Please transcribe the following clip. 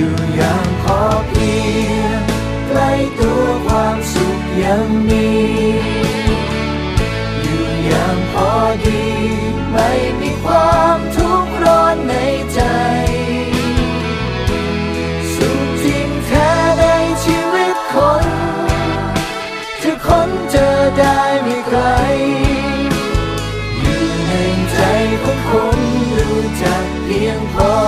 อยู่อย่างพอเพียงใกล้ตัวความสุขยังมี อยู่อย่างพอดี ไม่มีความทุกข์ร้อนในใจสุขจริงแท้ในชีวิตคนจะค้นเจอได้ไม่ไกลอยู่ในใจของคนรู้จักเพียงพอ